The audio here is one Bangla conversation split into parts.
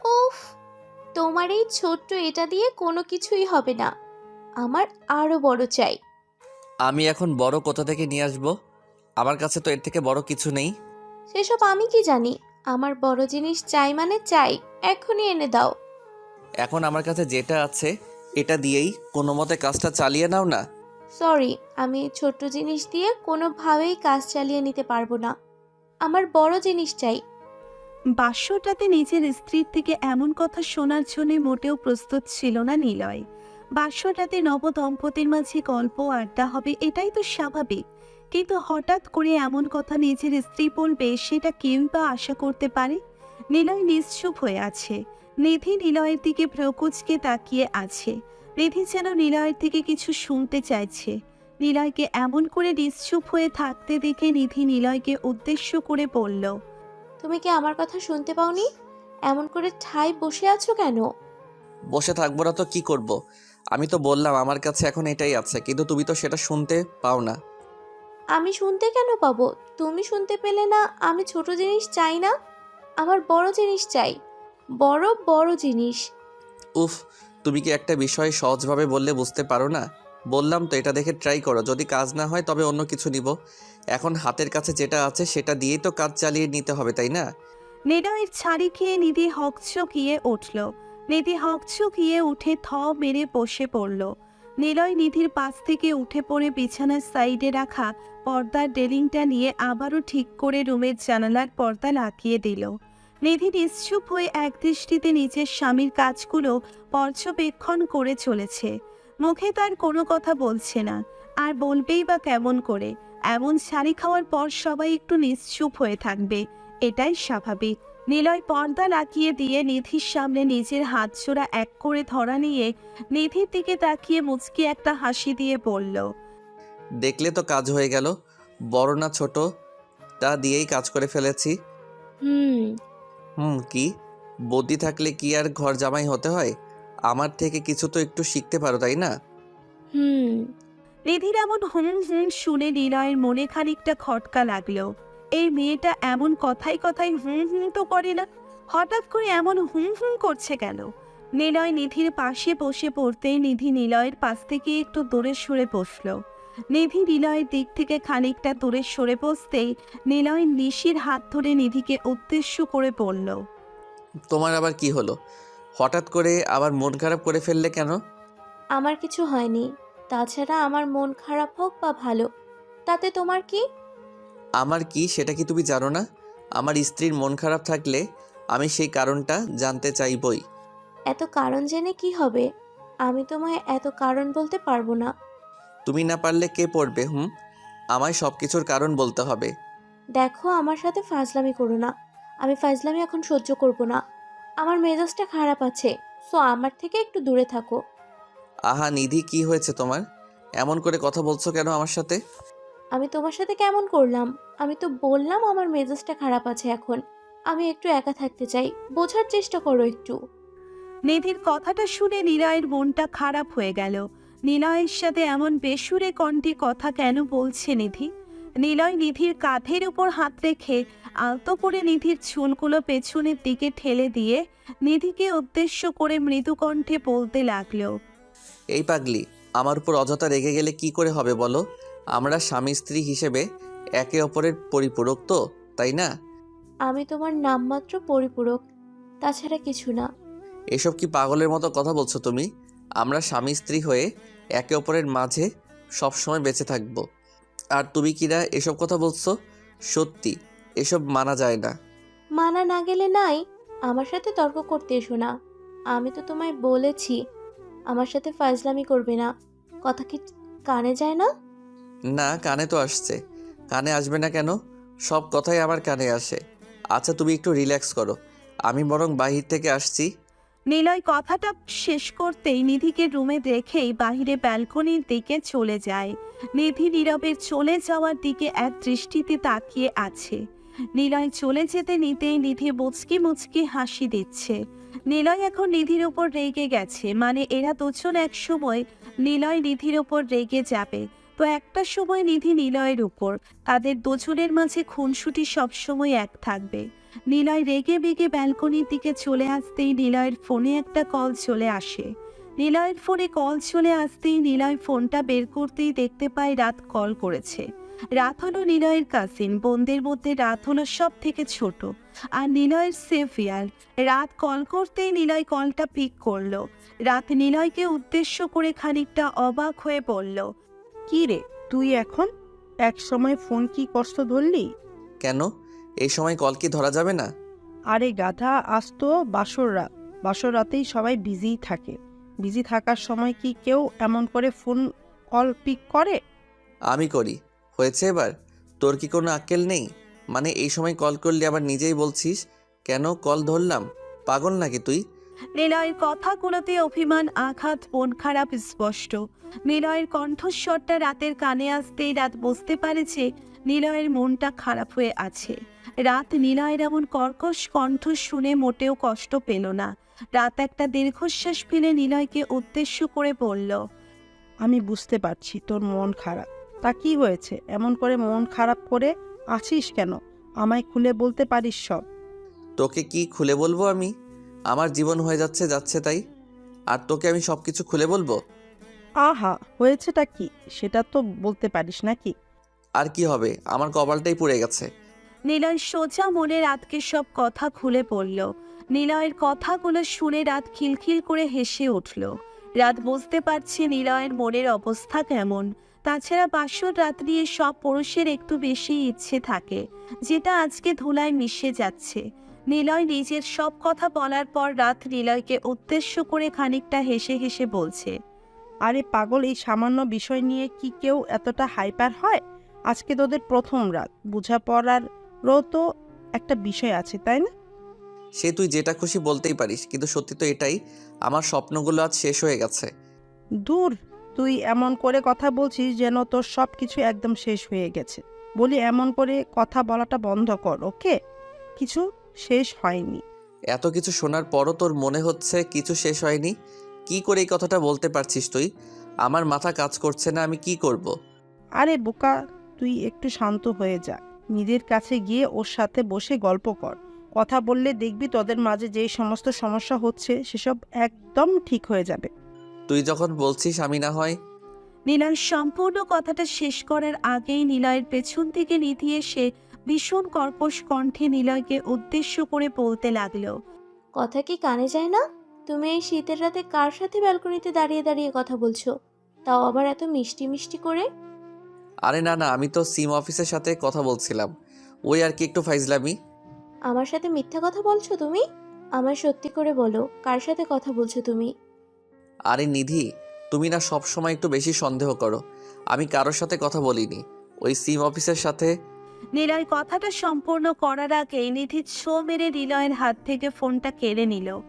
উফ তোমার এই ছোট্ট এটা দিয়ে কোনো কিছুই হবে না। আমার আরও বড় চাই। আমি এখন বড় কোথা থেকে নিয়ে আসব? আমার কাছে তো এর থেকে বড় কিছু নেই। সেসব আমি কি জানি? আমার বড় জিনিস চাই মানে চাই এখনই এনে দাও। এখন আমার কাছে যেটা আছে এটা দিয়েই কোনো মতে কাজটা চালিয়ে নাও না? সরি আমি এই ছোট্ট জিনিস দিয়ে কোনোভাবেই কাজ চালিয়ে নিতে পারব না। আমার বড় জিনিস চাই বাস্যটাতে নিজের স্ত্রীর থেকে এমন কথা শোনার জন্য মোটেও প্রস্তুত ছিল না নিলয়। বাস্যটাতে নবদম্পতির মাঝে গল্প আড্ডা হবে এটাই তো স্বাভাবিক। কিন্তু হঠাৎ করে এমন কথা নিজের স্ত্রী বলবে সেটা কেউই বা আশা করতে পারে? নিলয় নিশ্চুপ হয়ে আছে। নিধি নিলয়ের দিকে ভ্রকুচকে তাকিয়ে আছে। নিধি যেন নিলয়ের থেকে কিছু শুনতে চাইছে। নিলয়কে এমন করে নিশ্চুপ হয়ে থাকতে দেখে নিধি নিলয়কে উদ্দেশ্য করে বলল তুমি কি আমার কথা শুনতে পাওনি? এমন করে ঠাই বসে আছো কেন? বসে থাকব না তো কি করব। আমি তো বললাম আমার কাছে এখন এটাই আছে কিন্তু তুমি তো সেটা শুনতে পাও না। আমি শুনতে কেন পাবো? তুমি শুনতে পেলে না আমি ছোট জিনিস চাই না? আমার বড় জিনিস চাই। বড় বড় জিনিস। উফ তুমি কি একটা বিষয় সহজভাবে বললে বুঝতে পারো না? বললাম তো এটা দেখে ট্রাই করো। যদি কাজ না হয় তবে অন্য কিছু নিব। এখন হাতের কাছে যেটা আছে সেটা দিয়েই তো কাজ চালিয়ে নিতে হবে, তাই না? নিলয়ের ছাড়ি খেয়ে নিধি হকচকিয়ে উঠল। নিধি হকচকিয়ে উঠে থ মেরে বসে পড়ল। নিলয় নিধির পাশ থেকে উঠে পড়ে বিছানার সাইডে রাখা পর্দার ডেলিংটা নিয়ে আবারও ঠিক করে রুমের জানালার পর্দা লাগিয়ে দিল। নিধি নিশ্চুপ হয়ে একদৃষ্টিতে নিজের স্বামীর কাজগুলো পর্যবেক্ষণ করে চলেছে। মুখে তার কোনো কথা বলছে না। আর বলবেই বা কেমন করে? এমন শাড়ি খাওয়ার পর সবাই একটু নিশ্চুপ হয়ে থাকবে। এটাই স্বাভাবিক। নিলয় পর্দা লাগিয়ে দিয়ে নিধির সামনে নিজের হাত জোড়া এক করে ধরা নিয়ে নিধির দিকে তাকিয়ে মুচকি একটা হাসি দিয়ে বলল দেখলে তো কাজ হয়ে গেল। বড় না ছোট তা দিয়েই কাজ করে ফেলেছি। হুম। হুম কি? বদ্যি থাকলে কি আর ঘর জামাই হতে হয়? আমার থেকে কিছু তো একটু শিখতে পারো তাই না? হুম। নিধির এমন হুম হুম শুনে নিলয়ের মনে খানিকটা খটকা লাগল। এই মেয়েটা এমন কথাই কথাই হুম হুম তো করে না হঠাৎ করে এমন হুম হুম করছে কেন? নিলয় নিধির পাশে বসে পড়তেই নিধি নিলয়ের পাশ থেকে একটু দূরে সরে বসল। নিধি নিলয়ের দিক থেকে খানিকটা দূরে সরে বসতেই নিলয় নিশির হাত ধরে নিধিকে উদ্দেশ্য করে বলল তোমার আবার কি হলো? হঠাৎ করে আবার মন খারাপ করে ফেললে কেন? আমার কিছু হয়নি। তাছাড়া আমার মন খারাপ হোক বা ভালো তাতে তোমার কি? আমার কি সেটা কি তুমি জানো না? আমার স্ত্রীর মন খারাপ থাকলে আমি সেই কারণটা জানতে চাইবই। এত কারণ জেনে কি হবে? আমি তোমায় এত কারণ বলতে পারব না। তুমি না পারলে কে পড়বে হুম? আমায় সব কিছুর কারণ বলতে হবে। দেখো আমার সাথে ফাজলামি করো না। আমি ফাজলামি এখন সহ্য করব না। আমার মেজাজটা খারাপ আছে সো আমার থেকে একটু দূরে থাকো। আহা নিধি কি হয়েছে তোমার? এমন করে কথা বলছো কেন আমার সাথে? আমি তোমার সাথে কেমন করলাম? আমি তো বললাম আমার মেজাজটা খারাপ আছে এখন। আমি একটু একা থাকতে চাই। বোঝার চেষ্টা করো একটু। নিধির কথাটা শুনে নিলয়ের মনটা খারাপ হয়ে গেল। নিলয়ের সাথে এমন বেসুরে কণ্ঠে কথা কেন বলছে নিধি? নিলয় নিধির কাঁধের উপর হাত রেখে আলতো করে নিধির চুলগুলো পেছনের দিকে ঠেলে দিয়ে নিধিকে উদ্দেশ্য করে মৃদু কণ্ঠে বলতে লাগল এই পাগলি আমার উপর অযথা রেগে গেলে কি করে হবে বলো? আমরা স্বামী স্ত্রী হিসেবে একে অপরের পরিপূরক তো তাই না? আমি তোমার নামমাত্র পরিপূরক তাছাড়া কিছু না। এসব কি পাগলের মতো কথা বলছো তুমি? আমরা স্বামী স্ত্রী হয়ে একে অপরের মাঝে সবসময় বেঁচে থাকব। আর তুমি কিনা এসব কথা বলছো? সত্যি এসব মানা যায় না। মানা না গেলে নাই আমার সাথে তর্ক করতে এসো না। আমি তো তোমায় বলেছি আমার সাথে ফাজলামি করবে না। কথা কি কানে যায় না? না কানে তো আসছে। কানে আসবে না কেন? সব কথাই আমার কানে আসে। আচ্ছা তুমি একটু রিল্যাক্স করো। আমি বরং বাহির থেকে আসছি। নিলয় কথাটা শেষ করতেই নিধিকে রুমে রেখেই বাহিরে ব্যালকনির দিকে চলে যায়। নিধি নীরবের চলে যাওয়ার দিকে এক দৃষ্টিতে তাকিয়ে আছে। নিলয় চলে যেতে নিতেই নিধি মুচকি মুচকি হাসি দিচ্ছে। নিলয় এখন নিধির ওপর রেগে গেছে। মানে এরা দুজন এক সময় নিলয় নিধির ওপর রেগে যাবে। তো একটা সময় নিধি নিলয়ের উপর। তাদের দুজনের মাঝে খুনসুটি সবসময় এক থাকবে। নিলয় রেগে বেগে ব্যালকনির দিকে চলে আসতেই নিলয়ের ফোনে একটা কল চলে আসে। নিলয়ের ফোনে কল চলে আসতেই নিলয় ফোনটা বের করতেই দেখতে পায় রাত কল করেছে। রাত হলো নিলয়ের কাজিন বোনদের মধ্যে রাত হলো সব থেকে ছোট। আর নিলয়ের সেভিয়ার রাত কল করতেই নিলয় কলটা পিক করল। রাত নিলয়কে উদ্দেশ্য করে খানিকটা অবাক হয়ে বলল কি রে তুই এখন? এক সময় ফোন কি কষ্ট ধরলি? কেন? এই সময় কল কি ধরা যাবে না? আরে গাধা আজ তো বাসর রাত। বাসর রাতেই সবাই বিজি থাকে। বিজি থাকার সময় কি কেউ এমন করে ফোন কল পিক করে? আমি করি। হয়েছে এবার? তোর কি কোনো আক্কেল নেই? মানে এই সময় কল করলে আবার নিজেই বলছিস? কেন কল ধরলাম? পাগল নাকি তুই? নিলয়ের কথাগুলোতে অভিমান আঘাত মন খারাপ স্পষ্ট। নিলয়ের কণ্ঠস্বরটা রাতের কানে আসতেই রাত বুঝতে পারে যে নিলয়ের মনটা খারাপ হয়ে আছে। রাত নিলয়ের এমন কর্কশ কণ্ঠ শুনে মোটেও কষ্ট পেল না। রাত একটা দীর্ঘশ্বাস ফেলে নিলয়কে উদ্দেশ্য করে বলল আমি বুঝতে পারছি তোর মন খারাপ। তা কি হয়েছে? এমন করে মন খারাপ করে আছিস কেন? আমায় খুলে বলতে পারিস সব। তোকে কি খুলে বলব আমি? আমার জীবন হয়ে যাচ্ছে যাচ্ছে তাই। আর তোকে আমি সব কিছু খুলে বলব? আহা হয়েছেটা কি? সেটা তো বলতে পারিস নাকি? আর কি হবে? আমার কপালটাই পুড়ে গেছে। নিলয় সোজা মনে রাতকে সব কথা খুলে পড়ল নিলয়ের কথাগুলো শুনে রাত খিলখিল করে হেসে উঠল। রাত বুঝতে পারছে নিলয়ের মনের অবস্থা কেমন। তাছাড়া বাসর রাত্রি সব পুরুষের একটু বেশি ইচ্ছে থাকে যেটা আজকে ধুলায় মিশে যাচ্ছে। নিলয় নিজের সব কথা বলার পর রাত নিলয়কে উদ্দেশ্য করে খানিকটা হেসে হেসে বলছে আরে পাগল এই সামান্য বিষয় নিয়ে কি কেউ এতটা হাইপার হয়? আজকে তোদের প্রথম রাত বোঝাপড়ারও তো একটা বিষয় আছে তাই না? সে তুই যেটা খুশি বলতেই পারিস কিন্তু সত্যি তো এটাই আমার স্বপ্নগুলো আজ শেষ হয়ে গেছে। দূর তুই এমন করে কথা বলছিস যেন তোর সব কিছু একদম শেষ হয়ে গেছে। বলি এমন করে কথা বলাটা বন্ধ কর ওকে? কিছু শেষ হয়নি। এত কিছু শোনার পরও তোর মনে হচ্ছে কিছু শেষ হয়নি? কি করে এই কথাটা বলতে পারছিস তুই? আমার মাথা কাজ করছে না আমি কি করব। আরে বোকা তুই একটু শান্ত হয়ে যা। নিজের কাছে গিয়ে ওর সাথে বসে গল্প কর। কথা বললে দেখবি তোদের মাঝে যেই সমস্ত সমস্যা হচ্ছে সেসব একদম ঠিক হয়ে যাবে। তুই যখন বলছিস আমি না হয় নিলয় সম্পূর্ণ কথাটা শেষ করার আগেই নিলয়ের পেছন থেকে নিধি এসে ভীষণ কর্কশ কণ্ঠে নিলয়কে উদ্দেশ্য করে বলতে লাগল। কথা কি কানে যায় না? তুমি এই শীতের রাতে কার সাথে ব্যালকনিতে দাঁড়িয়ে দাঁড়িয়ে কথা বলছো? তাও আবার এত মিষ্টি মিষ্টি করে? আরে না না আমি তো সিম অফিসের সাথে কথা বলছিলাম। ওই আর কি একটু ফাইজলামি। আমার সাথে মিথ্যা কথা বলছো তুমি? আমার সত্যি করে বলো কার সাথে কথা বলছো তুমি? আরে নিধি, তুমি না সব সময় একটু বেশি সন্দেহ করো। আমি কারোর সাথে কথা বলিনি। ওই সিম অফিসের সাথে নিলয়, কথাটা সম্পূর্ণ করার আগেই নিধি ছো মেরে নিলয়ের হাত থেকে ফোনটা কেড়ে নিল।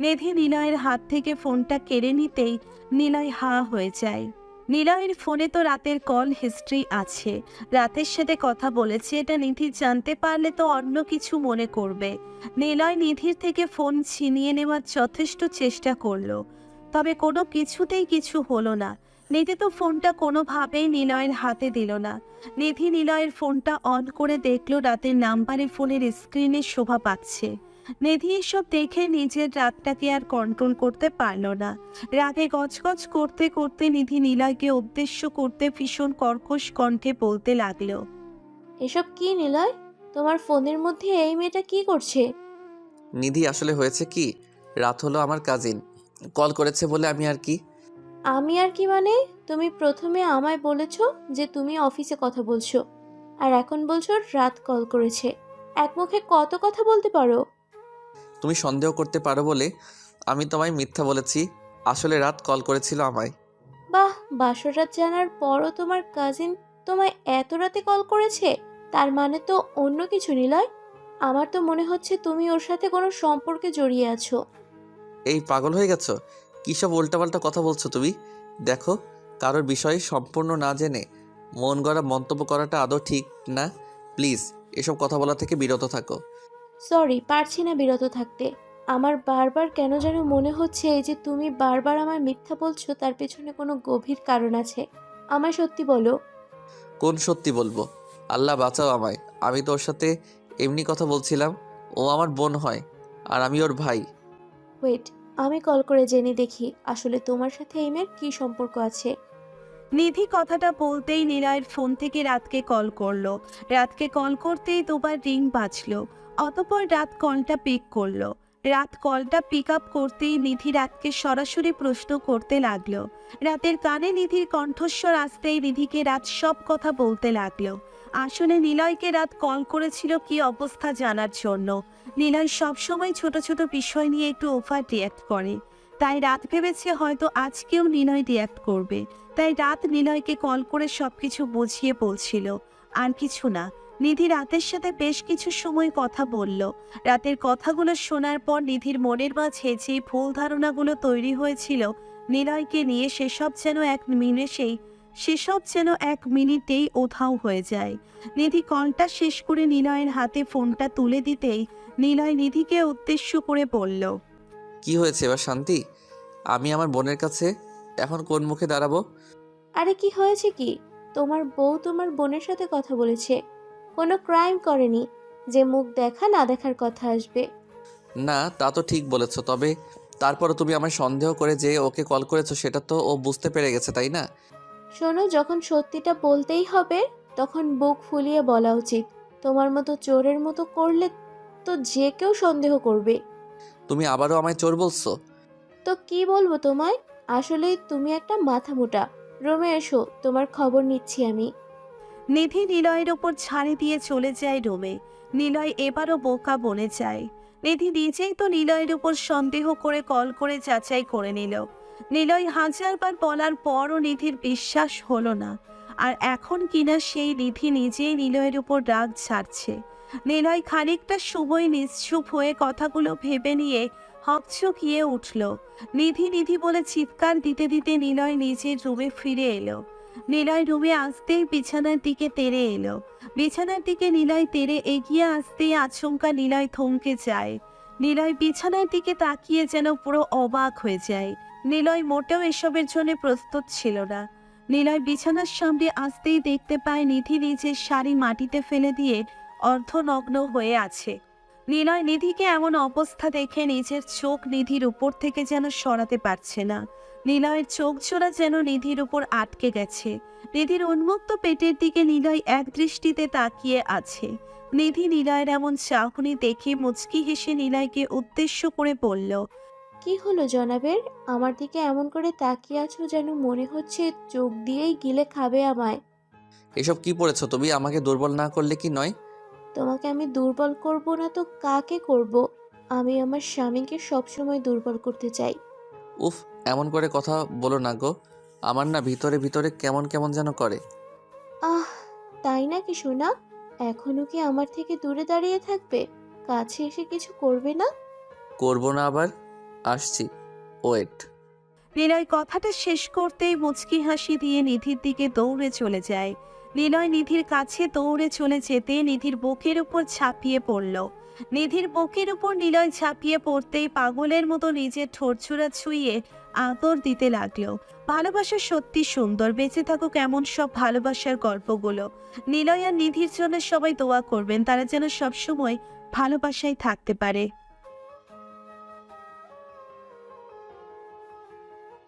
নিধি নিলয়ের হাত থেকে ফোনটা কেড়ে নিতেই নিলয় হা হয়ে যায়। নিলয়ের ফোনে তো রাতের কল হিস্ট্রি আছে। রাতের সাথে কথা বলেছে, এটা নিধি জানতে পারলে তো অন্য কিছু মনে করবে। নিলয় নিধির থেকে ফোন ছিনিয়ে নেওয়ার যথেষ্ট চেষ্টা করল। তবে কোনো কিছুতেই কিছু হলো না। নিধি তো ফোনটা কোনোভাবেই নিলয়ের হাতে দিল না। নিধি নিলয়ের ফোনটা অন করে দেখল রাতের নাম্বারে ফোনের স্ক্রিনে শোভা পাচ্ছে। নিধি এসব দেখে নিজের রাতটাকে আর কন্ট্রোল করতে পারল না। রাতে গজগজ করতে করতে নিধি নিলয়কে উদ্দেশ্য করতে ভীষণ কর্কশ কণ্ঠে বলতে লাগল এসব কি নিলয়? তোমার ফোনের মধ্যে এই মেয়েটা কি করছে? নিধি আসলে হয়েছে কি? রাত হলো আমার কাজিন কল করেছে বলে আমি আর কি। আমি আর কি মানে? তুমি প্রথমে আমায় বলেছ যে তুমি অফিসে কথা বলছো আর এখন বলছো রাত কল করেছে। এক মুখে কত কথা বলতে পারো? তুমি সন্দেহ করতে পারো বলে আমি তোমায় মিথ্যা বলেছি। আসলে রাত কল করেছিল আমায়। বাহ বাসর রাত জানার পরও তোমার কাজিন তোমায় এত রাতে কল করেছে? তার মানে তো অন্য কিছু নিলয়। আমার তো মনে হচ্ছে তুমি ওর সাথে কোনো সম্পর্কে জড়িয়ে আছো। এই পাগল হয়ে গেছো? কী সব উল্টাপাল্টা কথা বলছো তুমি? দেখো কারোর বিষয়ে সম্পূর্ণ না জেনে মন গড়া মন্তব্য করাটা আদৌ ঠিক না? প্লিজ এসব কথা বলা থেকে বিরত থাকো। সরি পারছি না বিরত থাকতে। আমার বারবার কেন যেন মনে হচ্ছে এই যে তুমি বারবার আমায় মিথ্যা বলছো তার পেছনে কোনো গভীর কারণ আছে। আমার সত্যি বলো। কোন সত্যি বলব? আল্লাহ বাঁচাও আমায়। আমি তো ওর সাথে এমনি কথা বলছিলাম। ও আমার বোন হয় আর আমি ওর ভাই। ওয়েট আমি কল করে জেনে দেখি আসলে তোমার সাথে এই মেয়ের কী সম্পর্ক আছে। নিধি কথাটা বলতেই নিলয়ের ফোন থেকে রাতকে কল করল। রাতকে কল করতেই দুবার রিং বাজলো। অতপর রাত কলটা পিক করল। রাত কলটা পিক আপ করতেই নিধি রাতকে সরাসরি প্রশ্ন করতে লাগল। রাতের কানে নিধির কণ্ঠস্বর আসতেই নিধিকে রাত সব কথা বলতে লাগল। আসলে নিলয়কে রাত কল করেছিল কি অবস্থা জানার জন্য। নিলয় সবসময় ছোট ছোট বিষয় নিয়ে একটু ওভার রিয়াক্ট করে। তাই রাত ভেবেছে হয়তো আজকেও নিলয় রিয়াক্ট করবে। তাই রাত নিলয়কে কল করে সবকিছু বুঝিয়ে বলছিল। আর কিছু না, নিধি রাতের সাথে বেশ কিছু সময় কথা বলল। রাতের কথাগুলো শোনার পর নিধির মনের মাঝে যে ভুল ধারণাগুলো তৈরি হয়েছিল, নিলয়কে নিয়ে সেসব যেন এক মিনিটেই সেসব যেন এক মিনিটেই ওধাও হয়ে যায়। নিধি কলটা শেষ করে নিলয়ের হাতে ফোনটা তুলে দিতেই নিলয় নিধিকে উদ্দেশ্য করে বলল কি হয়েছে এবার শান্তি? আমি আমার বোনের কাছে এখন কোন মুখে দাঁড়াবো? আরে কি হয়েছে কি? তোমার বউ তোমার বোনের সাথে কথা বলেছে। কোনো ক্রাইম করেনি। যে মুখ দেখা না দেখার কথা আসবে। না তা তো ঠিক বলেছ তবে তারপরও তুমি আমার সন্দেহ করে যে ওকে কল করেছ সেটা তো ও বুঝতে পেরে গেছে তাই না? শোনো যখন সত্যিটা বলতেই হবে তখন বুক ফুলিয়ে বলা উচিত। তোমার মতো চোরের মতো করলে তো যে কেউ সন্দেহ করবে। তুমি আবারও আমায় চোর বলছো? তো কি বলব তোমায়? আসলে তুমি একটা মাথা মোটা রোমে এসো তোমার খবর নিচ্ছি আমি। নিধি নিলয়ের ওপর ছাড়ে দিয়ে চলে যায় রুমে। নিলয় এবারও বোকা বনে যায়। নিধি নিজেই তো নিলয়ের উপর সন্দেহ করে কল করে যাচাই করে নিল। নিলয় হাজারবার বলার পরও নিধির বিশ্বাস হলো না। আর এখন কিনা সেই নিধি নিজেই নিলয়ের উপর রাগ ছাড়ছে। নিলয় খানিকটা সময় নিশ্চুপ হয়ে কথাগুলো ভেবে নিয়ে হকচকিয়ে উঠল। নিধি নিধি বলে চিৎকার দিতে দিতে নিলয় নিজের রুমে ফিরে এলো। নিলয় রুমে আসতেই বিছানার দিকে তেড়ে এলো। বিছানার দিকে নিলয় তেড়ে এগিয়ে আসতেই আচমকা নিলয় থমকে যায়। নিলয় বিছানার দিকে তাকিয়ে যেন পুরো অবাক হয়ে যায়। নিলয় মোটেও এসবের জন্য প্রস্তুত ছিল না। নিলয় বিছানার সামনে আসতেই দেখতে পায় নিধি নিজের শাড়ি মাটিতে ফেলে দিয়ে অর্ধনগ্ন হয়ে আছে। নিলয় নিধিকে এমন অবস্থা দেখে নিজের চোখ নিধির উপর থেকে যেন সরাতে পারছে না। নিলয়ের চোখ জোড়া যেন নিধির উপর আটকে গেছে। নিধির উন্মুক্ত পেটের দিকে নিলয় এক দৃষ্টিতে তাকিয়ে আছে। নিধি নিলয়ের এমন চাহনি দেখে মুচকি হেসে নিলয়কে উদ্দেশ্য করে বলল কি হলো জনাবের? আমার দিকে এমন করে তাকিয়ে আছো যেন মনে হচ্ছে চোখ দিয়েই গিলে খাবে আমায়। এসব কি পড়েছো? তুমি আমাকে দুর্বল না করলে কি নয়? তোমাকে আমি দুর্বল করব না তো কাকে করব? আমি আমার স্বামীকে সবসময় দুর্বল করতে চাই। উফ এমন করে কথা বলো না গো। আমার না ভিতরে ভিতরে কেমন কেমন যেন করে। আহ তাই নাকি শোনা এখনও কি আমার থেকে দূরে দাঁড়িয়ে থাকবে? কাছে এসে কিছু করবে না? করব না আবার? আসছি। ওয়েট নিলয় কথাটা শেষ করতেই মুচকি হাসি দিয়ে নিধির দিকে দৌড়ে চলে যায়। নিলয় নিধির কাছে দৌড়ে চলে যেতে নিধির বুকের উপর ছাপিয়ে পড়ল। নিধির বুকের উপর নিলয় ছাপিয়ে পড়তেই পাগলের মতো নিজের ঠোরছুরা ছুঁয়ে আদর দিতে লাগল। ভালোবাসা সত্যি সুন্দর, বেঁচে থাকুক এমন সব ভালোবাসার গল্পগুলো। নিলয় আর নিধির জন্য সবাই দোয়া করবেন, তারা যেন সবসময় ভালোবাসায় থাকতে পারে।